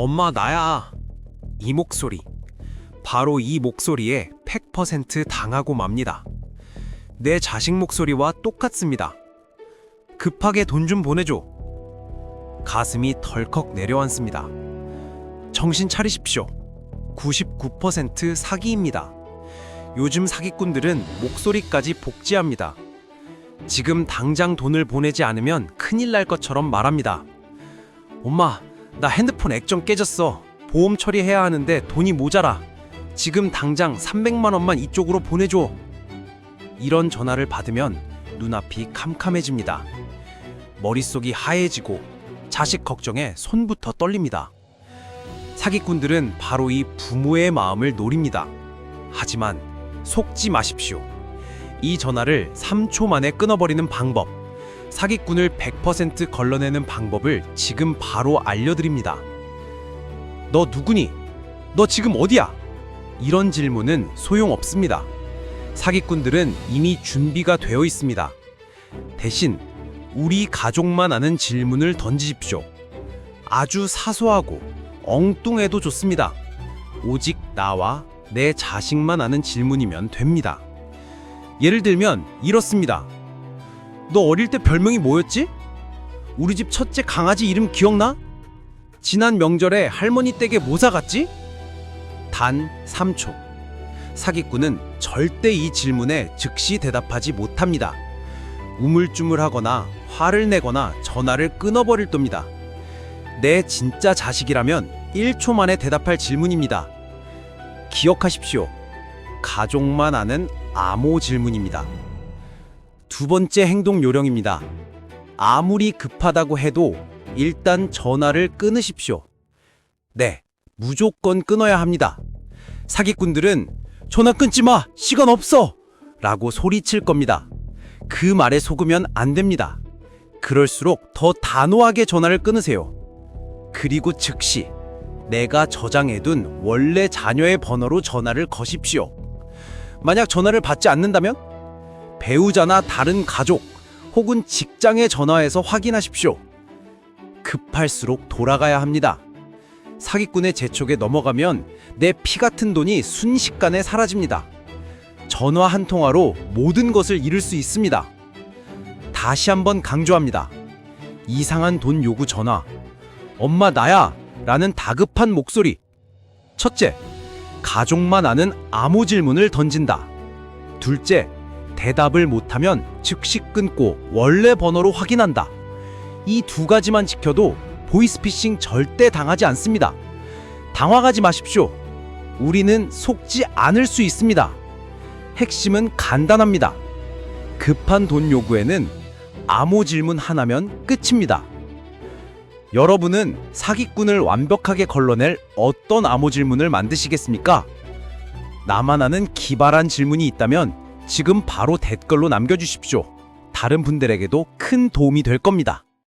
엄마 나야. 이 목소리. 바로 이 목소리에 100% 당하고 맙니다. 내 자식 목소리와 똑같습니다. 급하게 돈 좀 보내줘. 가슴이 덜컥 내려앉습니다. 정신 차리십시오. 99% 사기입니다. 요즘 사기꾼들은 목소리까지 복제합니다. 지금 당장 돈을 보내지 않으면 큰일 날 것처럼 말합니다. 엄마, 나 핸드폰 액정 깨졌어. 보험 처리해야 하는데 돈이 모자라. 지금 당장 300만 원만 이쪽으로 보내줘. 이런 전화를 받으면 눈앞이 캄캄해집니다. 머릿속이 하얘지고 자식 걱정에 손부터 떨립니다. 사기꾼들은 바로 이 부모의 마음을 노립니다. 하지만 속지 마십시오. 이 전화를 3초 만에 끊어버리는 방법, 사기꾼을 100% 걸러내는 방법을 지금 바로 알려드립니다. 너 누구니? 너 지금 어디야? 이런 질문은 소용없습니다. 사기꾼들은 이미 준비가 되어 있습니다. 대신 우리 가족만 아는 질문을 던지십시오. 아주 사소하고 엉뚱해도 좋습니다. 오직 나와 내 자식만 아는 질문이면 됩니다. 예를 들면 이렇습니다. 너 어릴 때 별명이 뭐였지? 우리 집 첫째 강아지 이름 기억나? 지난 명절에 할머니 댁에 뭐 사갔지? 단 3초. 사기꾼은 절대 이 질문에 즉시 대답하지 못합니다. 우물쭈물하거나 화를 내거나 전화를 끊어버릴 겁니다. 내 진짜 자식이라면 1초 만에 대답할 질문입니다. 기억하십시오. 가족만 아는 암호 질문입니다. 두 번째 행동 요령입니다. 아무리 급하다고 해도 일단 전화를 끊으십시오. 네, 무조건 끊어야 합니다. 사기꾼들은 전화 끊지 마! 시간 없어! 라고 소리칠 겁니다. 그 말에 속으면 안 됩니다. 그럴수록 더 단호하게 전화를 끊으세요. 그리고 즉시 내가 저장해둔 원래 자녀의 번호로 전화를 거십시오. 만약 전화를 받지 않는다면 배우자나 다른 가족 혹은 직장에 전화해서 확인하십시오. 급할수록 돌아가야 합니다. 사기꾼의 재촉에 넘어가면 내 피 같은 돈이 순식간에 사라집니다. 전화 한 통화로 모든 것을 잃을 수 있습니다. 다시 한번 강조합니다. 이상한 돈 요구 전화. 엄마 나야 라는 다급한 목소리. 첫째, 가족만 아는 암호 질문을 던진다. 둘째, 대답을 못하면 즉시 끊고 원래 번호로 확인한다. 이 두 가지만 지켜도 보이스피싱 절대 당하지 않습니다. 당황하지 마십시오. 우리는 속지 않을 수 있습니다. 핵심은 간단합니다. 급한 돈 요구에는 암호 질문 하나면 끝입니다. 여러분은 사기꾼을 완벽하게 걸러낼 어떤 암호 질문을 만드시겠습니까? 나만 아는 기발한 질문이 있다면 지금 바로 댓글로 남겨주십시오. 다른 분들에게도 큰 도움이 될 겁니다.